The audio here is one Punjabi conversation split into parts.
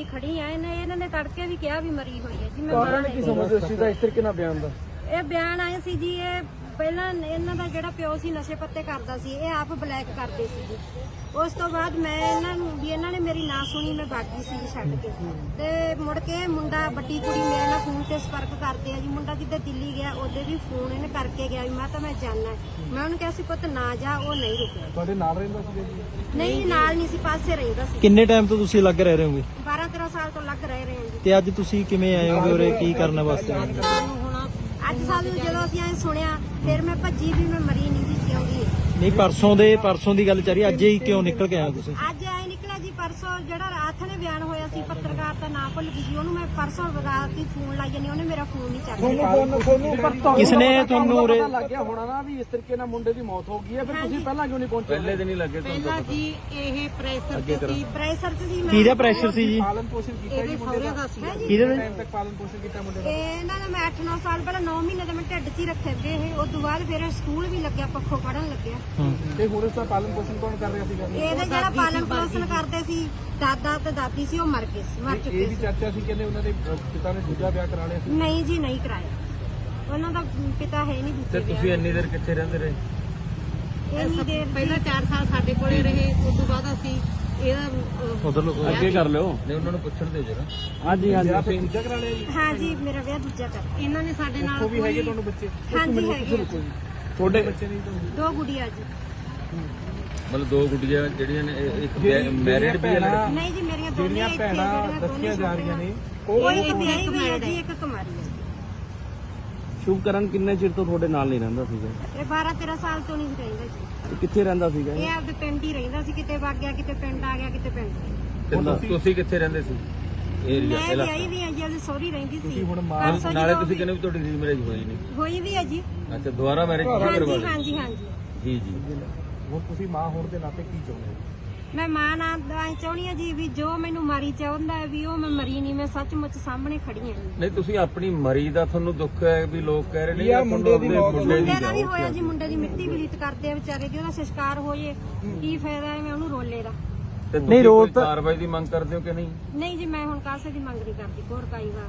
ਦੀ ਖੜੀ ਆ ਇਹਨੇ ਇਹਨਾਂ ਨੇ ਤੜਕੇ ਵੀ ਕਿਹਾ ਵੀ ਮਰੀ ਹੋਈ ਹੈ ਜੀ ਮੈਂ ਕਾਰਨ ਕੀ ਸਮਝਦੇ ਹੋ ਦਾ ਇਸ ਤਰੀਕੇ ਨਾਲ ਬਿਆਨ ਦਾ? ਇਹ ਬਿਆਨ ਆਏ ਸੀ ਜੀ ਇਹ ਪਹਿਲਾਂ ਇਹਨਾਂ ਦਾ ਜਿਹੜਾ ਪਿਓ ਸੀ ਨਸ਼ੇ ਪੱਤੇ ਕਰਦਾ ਸੀ ਇਹ ਆਪ ਬਲੈਕ ਕਰਦੇ ਸੀ ਜੀ। ਉਸ ਤੋਂ ਬਾਅਦ ਮੈਂ ਇਹਨਾਂ ਨੂੰ ਵੀ ਇਹਨਾਂ ਨੇ ਮੇਰੀ ਨਾ ਸੁਣੀ ਮੈਂ ਬਾਗੀ ਸੀ ਛੱਡ ਕੇ। ਤੇ ਮੁੜ ਕੇ ਮੁੰਡਾ ਵੱਡੀ ਕੁੜੀ ਮੇਰੇ ਨਾਲ ਫੋਨ ਤੇ ਸੰਪਰਕ ਕਰਦੇ ਆ ਜੀ। ਮੁੰਡਾ ਜਿੱਦੇ ਦਿੱਲੀ ਗਿਆ ਉਹਦੇ ਵੀ ਫੋਨ ਇਹਨੇ ਕਰਕੇ ਗਿਆ ਵੀ ਮੈਂ ਤਾਂ ਮੈਂ ਜਾਣਾ। ਮੈਂ ਉਹਨੂੰ ਕਿਹਾ ਸੀ ਪੁੱਤ ਨਾ ਜਾ ਉਹ ਨਹੀਂ ਰੁਕਿਆ। ਤੁਹਾਡੇ ਨਾਲ ਰਹਿੰਦਾ ਸੀ ਜੀ? ਨਹੀਂ ਨਾਲ ਨਹੀਂ ਸੀ ਪਾਸੇ ਰਹਿੰਦਾ ਸੀ। ਕਿੰਨੇ ਟਾਈਮ ਤੋਂ ਤੁਸੀਂ ਅਲੱਗ ਰਹਿ ਰਹੇ ਹੋਗੇ? 12 13 ਸਾਲ ਤੋਂ ਲੱਗ ਰਹੇ ਰਹੇ ਹਾਂ ਜੀ। ਤੇ ਅੱਜ ਤੁਸੀਂ ਕਿਵੇਂ ਆਏ ਹੋਗੇ ਉਰੇ? ਕੀ ਕਰਨ ਵਾਸਤੇ ਆਏ ਹੋ? ਅੱਜ ਸਾਨੂੰ ਜਦੋਂ ਅਸੀਂ ਐ ਸੁਣਿਆ ਫਿਰ ਮੈਂ ਭੱਜੀ ਵੀ ਮੈਂ ਮਰੀ ਨਹੀਂ ਸੀ ਕਿਉਂਕਿ ਨਹੀਂ ਪਰਸੋਂ ਦੇ ਪਰਸੋਂ ਦੀ ਗੱਲ ਚੱਲ ਰਹੀ ਅੱਜ ਹੀ ਕਿਉਂ ਨਿਕਲ ਕੇ ਆਏ ਹੋ ਤੁਸੀਂ? ਅੱਜ ਐ ਨਿਕਲਿਆ ਜੀ ਪਰਸੋਂ ਜਿਹੜਾ ਰਾਤ ਨੇ ਬਿਆਨ ਹੋਇਆ ਸੀ ਪੱਤਰਕਾਰ ਦਾ ਨਾਂ ਭੁੱਲ ਗਈ ਜੀ। ਉਹਨੂੰ ਮੈਂ ਪਰਸੋਂ ਰਾਤ ਹੀ ਫੋਨ ਲਾਈ ਜਾਨੀ ਉਹਨੇ ਮੇਰਾ ਫੋਨ ਨਹੀਂ ਚੱਕਿਆ। ਤੁਹਾਨੂੰ ਤੁਹਾਨੂੰ ਪਰ ਤੁਹਾਨੂੰ ਕਿਸਨੇ ਤੁਹਾਨੂੰ ਪਤਾ ਲੱਗ ਗਿਆ ਹੋਣਾ ਨਾ ਵੀ ਇਸ ਤਰੀਕੇ ਨਾਲ ਮੁੰਡੇ ਦੀ ਮੌਤ ਹੋ ਗਈ ਹੈ ਫਿਰ ਤੁਸੀਂ ਪਹਿਲਾਂ ਕਿਉਂ ਨਹੀਂ ਪਹੁੰਚੇ? ਪਹਿਲੇ ਦਿਨ ਹੀ ਲੱਗੇ ਪਹਿਲਾਂ ਜੀ ਇਹ ਪ੍ਰੈਸ਼ਰ ਤੇ ਸੀ। ਪ੍ਰੈਸ਼ਰ ਚ ਸੀ ਮੈਂ। ਕਿਹਦਾ ਪ੍ਰੈਸ਼ਰ ਸੀ ਜੀ? ਪਾਲਣ ਪੋਸ਼ਣ ਕੀਤਾ ਇਹਦੇ ਸਹੁਰਿਆਂ ਦਾ। ਸੀ। ਕਿਹਦੇ ਨੇ ਟਾਈਮ ਤੱਕ ਪਾਲਣ ਪੋਸ਼ਣ ਕੀਤਾ ਮੁੰਡੇ ਦਾ? ਇਹਨਾਂ ਨੇ ਮੈਂ 8-9 ਸਾਲ ਪਹਿਲਾਂ 9 ਮਹੀਨੇ ਦੇ ਮੈਂ ਢਿੱਡ 'ਚ ਹੀ ਰੱਖੇ ਗਏ ਇਹ। ਉਸ ਤੋਂ ਬਾਅਦ ਫਿਰ ਸਕੂਲ ਵੀ ਲੱਗਿਆ ਪੱਖੋਂ ਪੜਨ ਲੱਗਿਆ। ਤੇ ਹੁਣ ਇਸ ਦਾ ਪਾਲਣ ਪੋਸ਼ਣ ਕੌਣ ਕਰ ਰਿਹਾ ਸੀਗਾ? ਇਹਦੇ ਜਿਹੜਾ ਪਾਲਣ ਪੋਸ਼ਣ ਕਰਦੇ ਸੀ ਦਾਦਾ ਤੇ ਦਾਦੀ ਸੀ ਉਹ ਮਰ ਗਏ ਸੀ ਮਰ ਇਹ ਚੁੱਕੇ ਵੀ ਸੀ ਚਰਚਾ ਸੀ ਕਹਿੰਦੇ ਉਹਨਾਂ ਦੇ ਪਿਤਾ ਨੇ ਦੂਜਾ ਵਿਆਹ ਕਰਾ ਲਿਆ ਸੀ। ਨਹੀਂ ਜੀ ਨਹੀਂ ਕਰਾਇਆ। ਉਹਨਾਂ ਦਾ ਪਿਤਾ ਹੈ ਨਹੀਂ ਦੂਜੇ ਵਿਆਹ ਇੰਨੀ ਦੇਰ ਕਿੱਥੇ ਰਹਿੰਦੇ ਰਹੇ? ਇੰਨੀ ਦੇਰ ਪਹਿਲਾਂ 4 ਸਾਲ ਸਾਡੇ ਕੋਲੇ ਰਹੇ ਉਸ ਤੋਂ ਬਾਅਦ ਅਸੀਂ ਇਹਦਾ ਅਹ, ਉਧਰ ਲੋਕ ਅੱਗੇ ਕਰ ਲਿਓ। ਨਹੀਂ ਉਹਨਾਂ ਨੂੰ ਪੁੱਛਣ ਦਿਓ ਜਰਾ। ਹਾਂਜੀ ਹਾਂਜੀ। ਵਿਆਹ ਫਿਰ ਦੂਜਾ ਕਰਾ ਲਿਆ ਜੀ। ਹਾਂ ਜੀ ਮੇਰਾ ਵਿਆਹ ਦੂਜਾ ਕਰ ਇਹਨਾਂ ਨੇ ਸਾਡੇ ਨਾਲ ਉਹ ਵੀ ਹੈਗੇ ਤੁਹਾਨੂੰ ਬੱਚੇ? ਹਾਂਜੀ ਹੈਗੇ ਆ। ਤੁਹਾਡੇ ਬੱਚੇ ਨਹੀਂ ਤੁਹਾਨੂੰ। ਦੋ ਗੁੜੀਆਂ ਜੀ। ਮਤਲਬ ਦੋ ਗੁੱਡੀਆਂ ਜਿਹੜੀਆਂ ਨੇ ਇਹ- ਇੱਕ ਮੈਰਿਡ ਵੀ ਹੈ ਲੜਕੀ ਨਹੀਂ ਜੀ ਮੇਰੀਆਂ ਦੋਨੇ ਜਿਹੜੀਆਂ ਇੱਥੇ ਆ, ਭੈਣਾਂ ਜਿਹੜੀਆਂ ਦੱਸੀਆਂ ਜਾ ਰਹੀਆਂ ਨੇ ਉਹ ਇੱਕ ਵਿਆਹੀ ਹੈ। ਜੀ ਇੱਕ ਕੁਮਾਰੀ ਹੈ। ਸ਼ੁਭਕਰਨ ਕਿੰਨੇ ਚਿਰ ਤੋਂ ਤੁਹਾਡੇ ਨਾਲ ਨਹੀਂ ਰਹਿੰਦਾ ਸੀਗਾ? ਇਹ 12 13 ਸਾਲ ਤੋਂ ਨਹੀਂ ਰਹਿੰਦਾ ਜੀ। ਕਿੱਥੇ ਰਹਿੰਦਾ ਸੀਗਾ ਇਹ? ਆਪਦੇ ਪਿੰਡ ਹੀ ਰਹਿੰਦਾ ਸੀ ਕਿਤੇ ਵਗ ਗਿਆ ਕਿਤੇ ਪਿੰਡ ਆ ਗਿਆ ਕਿਤੇ ਪਿੰਡ। ਤੇ ਤੁਸੀਂ- ਤੁਸੀਂ ਕਿੱਥੇ ਰਹਿੰਦੇ ਸੀ? ਏਰੀਆ ਮੈਂ ਵਿਆਹੀ ਵੀ ਹਾਂ ਜੀ ਉਹਦੀ ਸਹੁਰੀ ਰਹਿੰਦੀ ਸੀ। ਹੁਣ ਮਾਂ- ਪਰਸੋਂ ਨਾਲੇ ਤੁਸੀਂ ਕਹਿੰਦੇ ਵੀ ਤੁਹਾਡੀ ਰੀ ਮੈਰਿਜ ਹੋਈ ਨਹੀਂ। ਹੋਈ ਵੀ ਹੈ ਜੀ। ਅੱਛਾ ਦੁਬਾਰਾ ਮੈਰਿਜ ਕਰਵਾ ਹਾਂਜੀ ਹਾਂਜੀ। ਜੀ ਜੀ। ਹੁਣ ਤੁਸੀਂ ਮਾਂ ਹੋਣ ਦੇ ਨਾਤੇ ਕੀ ਚਾਹੁੰਦੇ ਹੋ? ਮੈਂ ਮਾਂ ਨਾਲ ਦਾ ਚਾਹੁੰਦੀ ਹਾਂ ਜੀ ਵੀ ਜੋ ਮੈਨੂੰ ਮਾਰੀ ਚਾਹੁੰਦਾ ਹੈ ਵੀ ਉਹ ਮੈਂ ਮਰੀ ਨਹੀਂ ਮੈਂ ਸੱਚਮੁੱਚ ਸਾਹਮਣੇ ਖੜੀ ਹਾਂ ਜੀ। ਨਹੀਂ ਤੁਸੀਂ ਆਪਣੀ ਮਰੀ ਦਾ ਤੁਹਾਨੂੰ ਦੁੱਖ ਹੈ ਵੀ ਲੋਕ ਕਹਿ ਰਹੇ ਨੇ ਯਾਰ ਮੁੰਡੇ ਦੀ ਮੌਤ ਮੁੰਡੇ ਦੀ ਮੁੰਡੇ ਦਾ ਵੀ ਹੋਇਆ ਜੀ ਮੁੰਡੇ ਦੀ ਮਿੱਟੀ ਬਲੀਤ ਕਰਦੇ ਆ ਵਿਚਾਰੇ ਦੀ ਉਹਦਾ ਸੰਸਕਾਰ ਹੋ। ਜੇ ਕੀ ਫਾਇਦਾ ਹੈ ਮੈਂ ਉਹਨੂੰ ਰੋਲੇ ਦਾ? ਤੇ ਨਹੀਂ, ਤੁਸੀਂ ਰੋਲ ਕੋਈ ਤਾਂ- ਕਾਰਵਾਈ ਦੀ ਮੰਗ ਕਰਦੇ ਹੋ ਕਿ ਨਹੀਂ? ਨਹੀਂ ਜੀ ਮੈਂ ਹੁਣ ਕਾਸੇ ਦੀ ਮੰਗ ਨਹੀਂ ਕਰਦੀ ਕੋਰ ਕਾਈ ਵਾਰ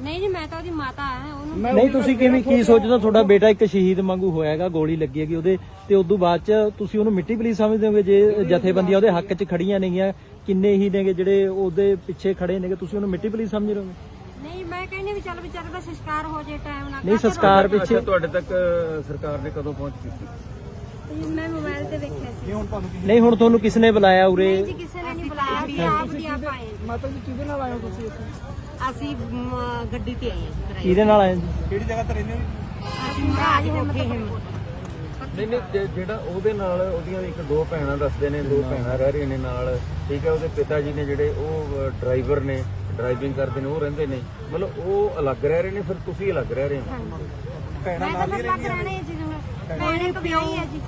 ਨਹੀਂ ਜੀ ਮੈਂ ਤਾਂ ਉਹਦੀ ਮਾਤਾ ਆ ਉਹਨੂੰ ਨਹੀਂ ਤੁਸੀਂ ਕਿਵੇਂ ਕੀ ਸੋਚਦੇ ਹੋ? ਤੁਹਾਡਾ ਬੇਟਾ ਇੱਕ ਸ਼ਹੀਦ ਵਾਂਗੂ ਹੋਇਆਗਾ ਗੋਲੀ ਲੱਗੀ ਹੈਗੀ ਉਹਦੇ ਤੇ ਉਦੋਂ ਬਾਅਦ ਚ ਤੁਸੀਂ ਉਹਨੂੰ ਮਿੱਟੀ ਪਲੀਸ ਸਮਝਦੇ ਹੋਗੇ ਜੇ ਜਥੇਬੰਦੀਆਂ ਉਹਦੇ ਹੱਕ 'ਚ ਖੜੀਆਂ ਨੇਗੀਆਂ ਕਿੰਨੇ ਹੀ ਨੇਗੇ ਜਿਹੜੇ ਉਹਦੇ ਪਿੱਛੇ ਖੜੇ ਨੇਗੇ ਤੁਸੀਂ ਉਹਨੂੰ ਮਿੱਟੀ ਪਲੀਸ ਸਮਝ ਰਹੇ ਹੋ? ਨਹੀਂ ਮੈਂ ਕਹਿੰਦੀ ਵੀ ਚੱਲ ਵਿਚਾਰੇ ਦਾ ਸੰਸਕਾਰ ਹੋ ਜੇ ਟਾਈਮ ਨਾਲ ਨਹੀਂ ਸੰਸਕਾਰ ਪਿੱਛੇ ਤੁਹਾਡੇ ਤੱਕ ਸਰਕਾਰ ਨੇ ਕਦੋਂ ਪਹੁੰਚ ਕੀਤੀ? ਜੀ, ਮੈਂ ਮੋਬਾਈਲ ਤੇ ਦੇਖਿਆ ਸੀ। ਹੁਣ ਤੁਹਾਨੂੰ ਨਹੀਂ ਹੁਣ ਤੁਹਾਨੂੰ ਕਿਸ ਨੇ ਬੁਲਾਇਆ ਉਰੇ? ਨਹੀਂ ਜੀ ਕਿਸੇ ਨੇ ਨਹੀਂ ਬੁਲਾਇਆ ਸੀ ਆਪ ਦੀ ਆਪ ਆਏ। ਮਾਤਾ ਜੀ ਕਿਹਦੇ ਨਾਲ ਆਏ ਹੋ ਤੁਸੀਂ ਇੱਥੇ? ਅਸੀਂ ਮ, ਗੱਡੀ ਤੇ ਆਏ ਹਾਂ ਜੀ ਕਿਰਾਏ ਕਿਹਦੇ ਨਾਲ ਆਏ? ਜੀ ਕਿਹੜੀ ਜਗ੍ਹਾ ਤੇ ਰਹਿੰਦੇ ਹੋ ਅਸੀਂ ਮਹਾਰਾਜ ਹਿੰਮਤ ਨਹੀਂ ਨਹੀਂ ਜੇ- ਜਿਹੜਾ ਉਹਦੇ ਨਾਲ ਉਹਦੀਆਂ ਇੱਕ ਦੋ ਭੈਣਾਂ ਦੱਸਦੇ ਨੇ ਦੋ ਭੈਣਾਂ ਰਹਿ ਰਹੀਆਂ ਨੇ ਨਾਲ। ਠੀਕ ਹੈ ਉਹਦੇ ਪਿਤਾ ਜੀ ਨੇ ਜਿਹੜੇ ਉਹ ਡਰਾਈਵਰ ਨੇ ਡਰਾਈਵਿੰਗ ਕਰਦੇ ਨੇ ਉਹ ਰਹਿੰਦੇ ਨੇ। ਮਤਲਬ ਉਹ ਅਲੱਗ ਰਹਿ ਰਹੇ ਨੇ ਫਿਰ ਤੁਸੀਂ ਅਲੱਗ ਰਹਿ ਰਹੇ ਹੋ? ਮੈਂ ਤਾਂ ਫਿਰ ਲੱਗ ਰਹਿਣੇ ਜੀ ਜਿਵੇਂ ਭੈਣੇ ਕੋ ਵਿਆਹੀ ਹੈ ਜੀ।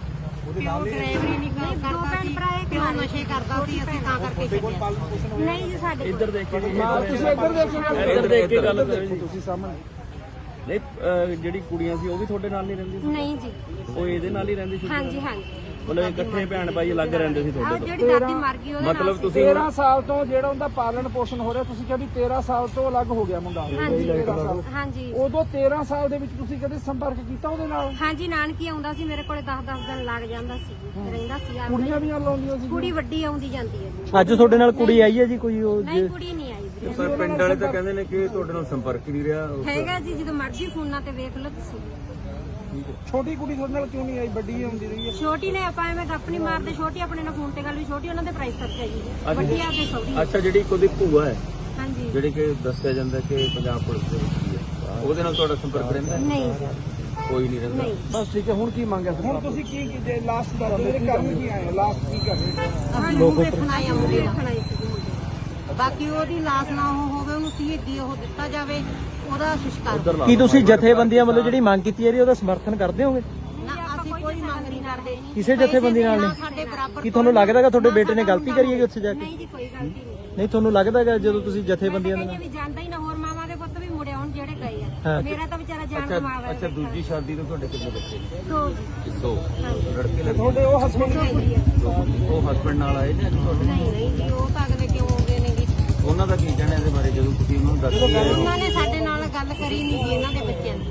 ਪਿਓ ਡਰਾਈਵਰੀ ਨਹੀਂ ਕਰ- ਦੋ ਕਰਦਾ ਭੈਣ ਸੀ। ਭਰਾ ਇੱਕ ਪਿਓ ਨਾਲ। ਨਸ਼ੇ ਕਰਦਾ ਸੀ ਅਸੀਂ ਤਾਂ ਕਰਕੇ ਛੱਡਿਆ। ਨਹੀਂ ਜੀ ਸਾਡੇ ਕੋਲ ਦੇਖ ਕੇ ਤੁਸੀਂ ਇੱਧਰ ਦੇਖੋ ਇੱਧਰ ਦੇਖ ਕੇ ਗੱਲ ਕਰੋ ਤੁਸੀਂ ਸਾਹਮਣੇ। ਨਹੀਂ ਜਿਹੜੀ ਕੁੜੀਆਂ ਸੀ ਉਹ ਵੀ ਤੁਹਾਡੇ ਨਾਲ ਨਹੀਂ ਰਹਿੰਦੀ ਨਹੀਂ ਜੀ। ਉਹ ਇਹਦੇ ਨਾਲ ਹੀ ਰਹਿੰਦੀ ਸੀ? ਹਾਂਜੀ ਹਾਂਜੀ। ਮਤਲਬ ਇਕੱਠੇ ਭੈਣ ਭਾਈ ਅਲੱਗ ਰਹਿੰਦੇ ਸੀ ਤੁਹਾਡੇ ਤੋਂ। ਜਿਹੜੀ ਦਾਦੀ ਮਰ ਗਈ ਉਹਦੇ ਨਾਲ ਮਤਲਬ। ਤੁਸੀਂ 13 ਸਾਲ ਤੋਂ ਜਿਹੜਾ ਉਹਦਾ ਪਾਲਣ ਪੋਸ਼ਣ ਹੋ ਰਿਹਾ ਤੁਸੀਂ ਕਿਹਾ ਵੀ 13 ਸਾਲ ਤੋਂ ਅਲੱਗ ਹੋ ਗਿਆ ਮੁੰਡਾ। ਹਾਂਜੀ 13 ਸਾਲ। ਹਾਂਜੀ। ਉਦੋਂ 13 ਸਾਲ ਦੇ ਵਿੱਚ ਤੁਸੀਂ ਕਦੇ ਸੰਪਰਕ ਕੀਤਾ ਉਹਦੇ ਨਾਲ? ਹਾਂਜੀ ਨਾਨਕੀ ਆਉਂਦਾ ਸੀ ਮੇਰੇ ਕੋਲੇ 10-10 ਦਿਨ ਲੱਗ ਜਾਂਦਾ ਸੀ। ਰਹਿੰਦਾ ਸੀ ਆ ਕੁੜੀਆਂ ਵੀ ਨਾਲ ਆਉਂਦੀਆਂ ਸੀ ਕੁੜੀ ਵੱਡੀ ਆਉਂਦੀ ਜਾਂਦੀ ਹੈ। ਜੀ ਅੱਜ ਤੁਹਾਡੇ ਨਾਲ ਕੁੜੀ ਆਈ ਹੈ ਜੀ ਕੋਈ ਉਹ ਨਹੀਂ ਕੁੜੀ ਨਹੀਂ ਆਈ ਵੀਰੇ। ਪਰ ਪਿੰਡ ਵਾਲੇ ਤਾਂ ਕਹਿੰਦੇ ਨੇ ਕਿ ਤੁਹਾਡੇ ਨਾਲ ਸੰਪਰਕ ਹੀ ਨਹੀਂ ਰਿਹਾ। ਹੈਗਾ ਜੀ ਜਦੋਂ ਮਰਜ਼ੀ ਫੋਨਾਂ ਤੇ ਵੇਖ ਲਓ ਤੁਸੀਂ। ਛੋਟੀ ਕੁੜੀ ਤੁਹਾਡੇ ਨਾਲ ਕਿਉਂ ਨਹੀਂ ਆਈ? ਵੱਡੀ ਆਉਂਦੀ ਰਹੀ ਹੈ। ਛੋਟੀ ਨੇ ਆਪਾਂ ਐਵੇਂ ਗੱਪ ਨਹੀਂ ਮਾਰਦੇ। ਛੋਟੀ ਆਪਣੇ ਨਾਲ ਫੋਨ ਤੇ ਗੱਲ ਵੀ ਛੋਟੀ ਉਹਨਾਂ ਦੇ ਪ੍ਰਾਈਸ ਤੱਕ ਹੈ। ਜੀ। ਵੱਡੀ ਆਪਦੇ ਸੌਦੀ ਅੱਛਾ ਜਿਹੜੀ ਉਹਦੀ ਭੂਆ ਹੈ ਹਾਂਜੀ। ਜਿਹੜੀ ਕਿ ਦੱਸਿਆ ਜਾਂਦਾ ਕਿ ਪੰਜਾਬ ਪੁਲਿਸ ਦੇ ਵਿੱਚ ਹੀ ਹੈ। ਉਹਦੇ ਨਾਲ ਤੁਹਾਡਾ ਸੰਪਰਕ ਰਹਿੰਦਾ ਹੈ? ਨਹੀਂ। ਕੋਈ ਨਹੀਂ ਰਹਿੰਦਾ। ਨਹੀਂ। ਬਸ ਠੀਕ ਹੈ ਹੁਣ ਕੀ ਮੰਗਿਆ ਹੁਣ ਤੁਸੀਂ ਕੀ ਜੇ ਲਾਸਟ ਦੱਸ ਇਹਦੇ ਕੰਮ ਕੀ ਆਏ? ਲਾਸਟ ਕੀ ਕਰ ਰਹੇ ਅਸੀਂ ਦਾ ਦੇਖਣਾ ਜੀ ਮੁੰਡੇ ਨੂੰ। ਬਾਕੀ ਉਹਦੀ ਲਾਸ਼ ਨਾ ਉਹ ਹੋਵੇ ਉਹਨੂੰ ਸ਼ਹੀਦੀ ਉਹ ਦਿੱਤਾ ਜਾਵੇ ਉਹਦਾ ਸ਼ਿਸ਼ਕਾਰ ਕੀ ਤੁਸੀਂ ਜਥੇਬੰਦੀਆਂ ਵੱਲੋਂ ਜਿਹੜੀ ਮੰਗ ਕੀਤੀ ਹੈ ਜੀ ਉਹਦਾ ਸਮਰਥਨ ਕਰਦੇ ਹੋਗੇ? ਨਾ ਅਸੀਂ ਕੋਈ ਮੰਗ ਨਹੀਂ ਕਰਦੇ। ਕਿਸੇ ਜਥੇਬੰਦੀ ਨਾਲ ਨਹੀਂ। ਸਾਡੇ ਬਰਾਬਰ ਕੀ ਤੁਹਾਨੂੰ ਲੱਗਦਾ ਕਿ ਤੁਹਾਡੇ ਬੇਟੇ ਨੇ ਗਲਤੀ ਕਰੀ ਹੈ ਕਿ ਉੱਥੇ ਜਾ ਕੇ? ਨਹੀਂ ਜੀ ਕੋਈ ਗਲਤੀ ਨਹੀਂ। ਨਹੀਂ ਤੁਹਾਨੂੰ ਲੱਗਦਾ ਕਿ ਜਦੋਂ ਤੁਸੀਂ ਜਥੇਬੰਦੀਆਂ ਦੇ ਨਾਲ ਵੀ ਜਾਂਦਾ ਹੀ ਨਾ ਹੋਰ ਮਾਵਾਂ ਦੇ ਪੁੱਤ ਵੀ ਮੁੜੇ ਆਉਣ ਜਿਹੜੇ ਗਏ। ਆ। ਮੇਰਾ ਤਾਂ ਵਿਚਾਰਾ ਜਾਣ ਅੱਛਾ ਮਾਵਾ ਅੱਛਾ ਦੂਜੀ ਸ਼ਾਦੀ ਤੋਂ ਤੁਹਾਡੇ ਕਿੰਨੇ ਬੱਚੇ ਨੇ? ਦੋ। ਜੀ ਦੋ। ਲੜਕੇ ਲੜਕੀ ਤੁਹਾਡੇ ਉਹ ਹਸਬੰਦ ਦੋ ਕੁੜੀਆਂ। ਉਹ ਹਸਬੰਡ ਨਾਲ ਆਏ ਨੇ ਤੁਹਾਡੇ ਨਹੀਂ ਨਹੀਂ ਜੀ ਉਹ ਤਾਂ ਅਗਲੇ ਕਿਉਂ ਆਉਂਦੇ ਨੇ ਜੀ ਉਹਨਾਂ ਦਾ ਕੀ ਕਹਿਣਾ ਇਹਦੇ ਬਾਰੇ? ਜਦੋਂ ਤੁਸੀਂ ਉਹਨਾਂ ਨੂੰ ਦੱਸ ਕੇ ਆਏ ਹੋ। ਉਹਨਾਂ ਨੇ ਸਾਡੇ ਨਾਲ ਗੱਲ ਕਰੀ ਨਹੀਂ ਜੀ ਇਹਨਾਂ ਦੇ ਬੱਚਿਆਂ ਦੀ।